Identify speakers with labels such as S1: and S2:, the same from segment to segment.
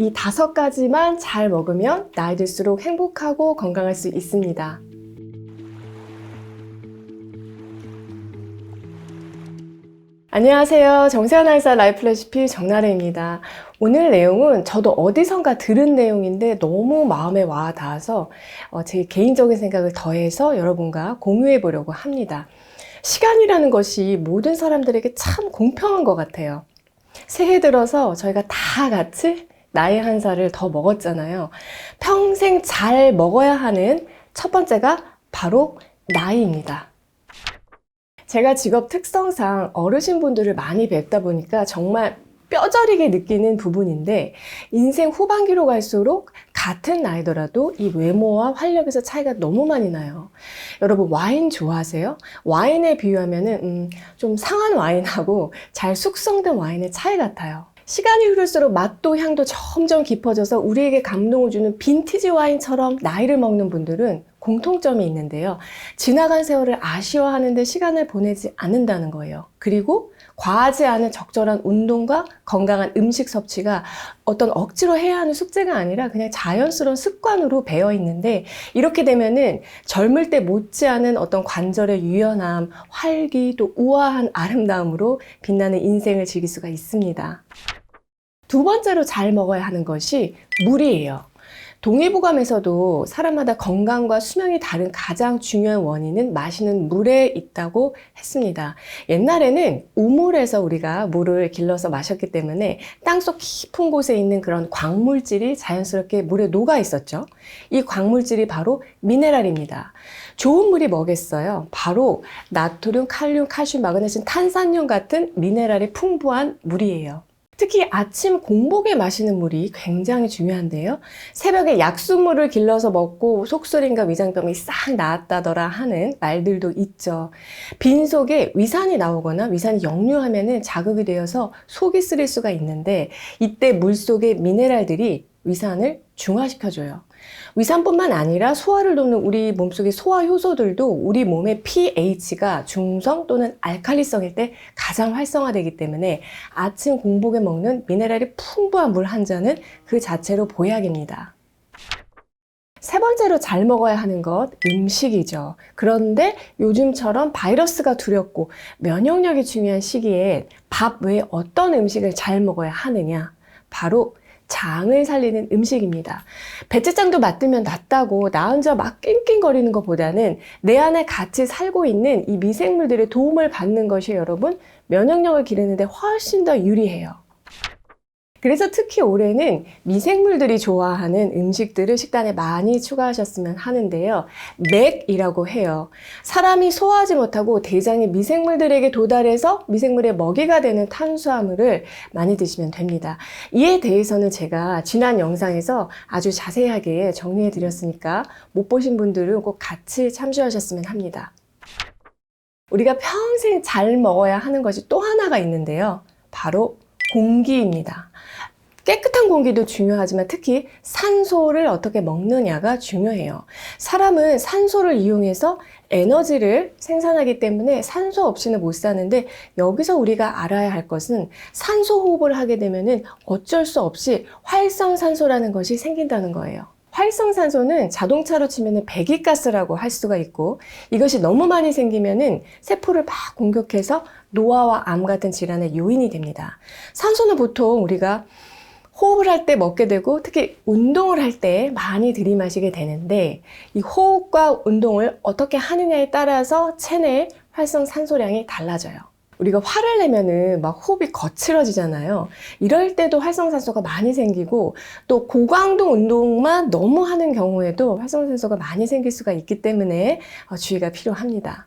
S1: 이 다섯 가지만 잘 먹으면 나이 들수록 행복하고 건강할 수 있습니다. 안녕하세요. 정세현 아이사 라이프 레시피 정나래입니다. 오늘 내용은 저도 어디선가 들은 내용인데 너무 마음에 와 닿아서 어, 제 개인적인 생각을 더해서 여러분과 공유해 보려고 합니다. 시간이라는 것이 모든 사람들에게 참 공평한 것 같아요. 새해 들어서 저희가 다 같이 나이 한 살을 더 먹었잖아요. 평생 잘 먹어야 하는 첫 번째가 바로 나이입니다. 제가 직업 특성상 어르신분들을 많이 뵙다 보니까 정말 뼈저리게 느끼는 부분인데 인생 후반기로 갈수록 같은 나이더라도 이 외모와 활력에서 차이가 너무 많이 나요. 여러분 와인 좋아하세요? 와인에 비유하면은 음, 좀 상한 와인하고 잘 숙성된 와인의 차이 같아요. 시간이 흐를수록 맛도 향도 점점 깊어져서 우리에게 감동을 주는 빈티지 와인처럼 나이를 먹는 분들은 공통점이 있는데요. 지나간 세월을 아쉬워하는데 시간을 보내지 않는다는 거예요. 그리고 과하지 않은 적절한 운동과 건강한 음식 섭취가 어떤 억지로 해야 하는 숙제가 아니라 그냥 자연스러운 습관으로 배어 있는데 이렇게 되면은 젊을 때 못지않은 어떤 관절의 유연함, 활기, 또 우아한 아름다움으로 빛나는 인생을 즐길 수가 있습니다. 두 번째로 잘 먹어야 하는 것이 물이에요. 동의보감에서도 사람마다 건강과 수명이 다른 가장 중요한 원인은 마시는 물에 있다고 했습니다. 옛날에는 우물에서 우리가 물을 길러서 마셨기 때문에 땅속 깊은 곳에 있는 그런 광물질이 자연스럽게 물에 녹아 있었죠. 이 광물질이 바로 미네랄입니다. 좋은 물이 뭐겠어요? 바로 나트륨, 칼륨, 칼슘, 마그네슘, 탄산염 같은 미네랄이 풍부한 물이에요. 특히 아침 공복에 마시는 물이 굉장히 중요한데요. 새벽에 약수물을 길러서 먹고 속쓰림과 위장병이 싹 나았다더라 하는 말들도 있죠. 빈 속에 위산이 나오거나 위산이 역류하면 자극이 되어서 속이 쓰릴 수가 있는데 이때 물 속의 미네랄들이 위산을 중화시켜줘요. 위산뿐만 아니라 소화를 돕는 우리 몸속의 소화 효소들도 우리 몸의 pH가 중성 또는 알칼리성일 때 가장 활성화되기 때문에 아침 공복에 먹는 미네랄이 풍부한 물 한 잔은 그 자체로 보약입니다. 세 번째로 잘 먹어야 하는 것, 음식이죠. 그런데 요즘처럼 바이러스가 두렵고 면역력이 중요한 시기에 밥 외에 어떤 음식을 잘 먹어야 하느냐? 바로 장을 살리는 음식입니다. 배째장도 맞으면 낫다고 나 혼자 막 낑낑거리는 것보다는 내 안에 같이 살고 있는 이 미생물들의 도움을 받는 것이 여러분 면역력을 기르는데 훨씬 더 유리해요. 그래서 특히 올해는 미생물들이 좋아하는 음식들을 식단에 많이 추가하셨으면 하는데요. 맥이라고 해요. 사람이 소화하지 못하고 대장의 미생물들에게 도달해서 미생물의 먹이가 되는 탄수화물을 많이 드시면 됩니다. 이에 대해서는 제가 지난 영상에서 아주 자세하게 정리해 드렸으니까 못 보신 분들은 꼭 같이 참조하셨으면 합니다. 우리가 평생 잘 먹어야 하는 것이 또 하나가 있는데요. 바로 공기입니다. 깨끗한 공기도 중요하지만 특히 산소를 어떻게 먹느냐가 중요해요. 사람은 산소를 이용해서 에너지를 생산하기 때문에 산소 없이는 못 사는데 여기서 우리가 알아야 할 것은 산소 호흡을 하게 되면은 어쩔 수 없이 활성산소라는 것이 생긴다는 거예요. 활성산소는 자동차로 치면은 배기가스라고 할 수가 있고 이것이 너무 많이 생기면은 세포를 막 공격해서 노화와 암 같은 질환의 요인이 됩니다. 산소는 보통 우리가 호흡을 할 때 먹게 되고 특히 운동을 할 때 많이 들이마시게 되는데 이 호흡과 운동을 어떻게 하느냐에 따라서 체내 활성 산소량이 달라져요. 우리가 화를 내면은 막 호흡이 거칠어지잖아요. 이럴 때도 활성산소가 많이 생기고 또 고강도 운동만 너무 하는 경우에도 활성산소가 많이 생길 수가 있기 때문에 어, 주의가 필요합니다.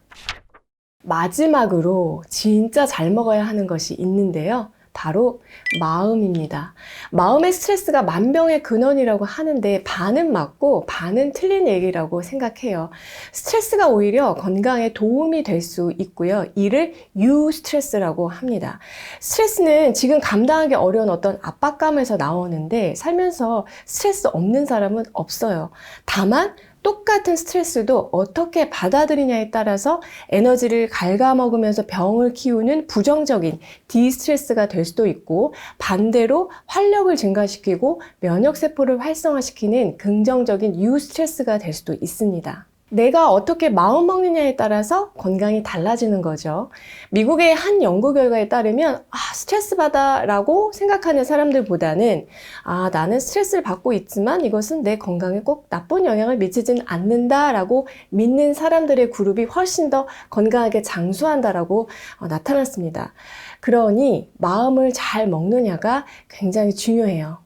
S1: 마지막으로 진짜 잘 먹어야 하는 것이 있는데요. 바로 마음입니다. 마음의 스트레스가 만병의 근원이라고 하는데 반은 맞고 반은 틀린 얘기라고 생각해요. 스트레스가 오히려 건강에 도움이 될 수 있고요. 이를 유 스트레스라고 합니다. 스트레스는 지금 감당하기 어려운 어떤 압박감에서 나오는데 살면서 스트레스 없는 사람은 없어요. 다만 똑같은 스트레스도 어떻게 받아들이냐에 따라서 에너지를 갉아먹으면서 병을 키우는 부정적인 디스트레스가 될 수도 있고 반대로 활력을 증가시키고 면역세포를 활성화시키는 긍정적인 유스트레스가 될 수도 있습니다. 내가 어떻게 마음 먹느냐에 따라서 건강이 달라지는 거죠. 미국의 한 연구 결과에 따르면 아, 스트레스 받아라고 생각하는 사람들보다는 아, 나는 스트레스를 받고 있지만 이것은 내 건강에 꼭 나쁜 영향을 미치진 않는다라고 믿는 사람들의 그룹이 훨씬 더 건강하게 장수한다라고 어, 나타났습니다. 그러니 마음을 잘 먹느냐가 굉장히 중요해요.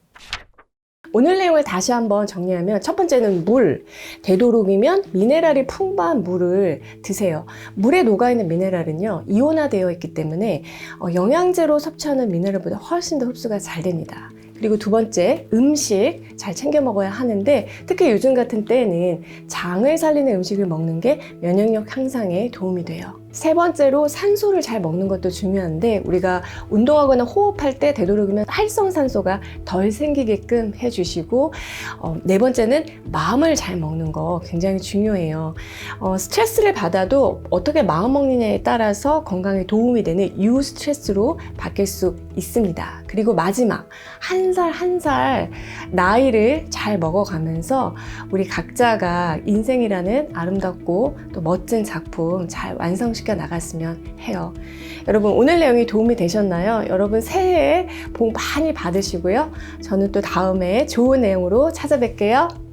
S1: 오늘 내용을 다시 한번 정리하면 첫 번째는 물. 되도록이면 미네랄이 풍부한 물을 드세요. 물에 녹아있는 미네랄은요, 이온화되어 있기 때문에 어, 영양제로 섭취하는 미네랄보다 훨씬 더 흡수가 잘 됩니다. 그리고 두 번째, 음식 잘 챙겨 먹어야 하는데 특히 요즘 같은 때에는 장을 살리는 음식을 먹는 게 면역력 향상에 도움이 돼요. 세 번째로 산소를 잘 먹는 것도 중요한데 우리가 운동하거나 호흡할 때 되도록이면 활성산소가 덜 생기게끔 해주시고 어, 네 번째는 마음을 잘 먹는 거 굉장히 중요해요. 어, 스트레스를 받아도 어떻게 마음 먹느냐에 따라서 건강에 도움이 되는 유 스트레스로 바뀔 수 있습니다. 그리고 마지막 한 살 한 살 나이를 잘 먹어가면서 우리 각자가 인생이라는 아름답고 또 멋진 작품 잘 완성시 켜 나갔으면 해요. 여러분 오늘 내용이 도움이 되셨나요? 여러분 새해에 복 많이 받으시고요. 저는 또 다음에 좋은 내용으로 찾아뵐게요.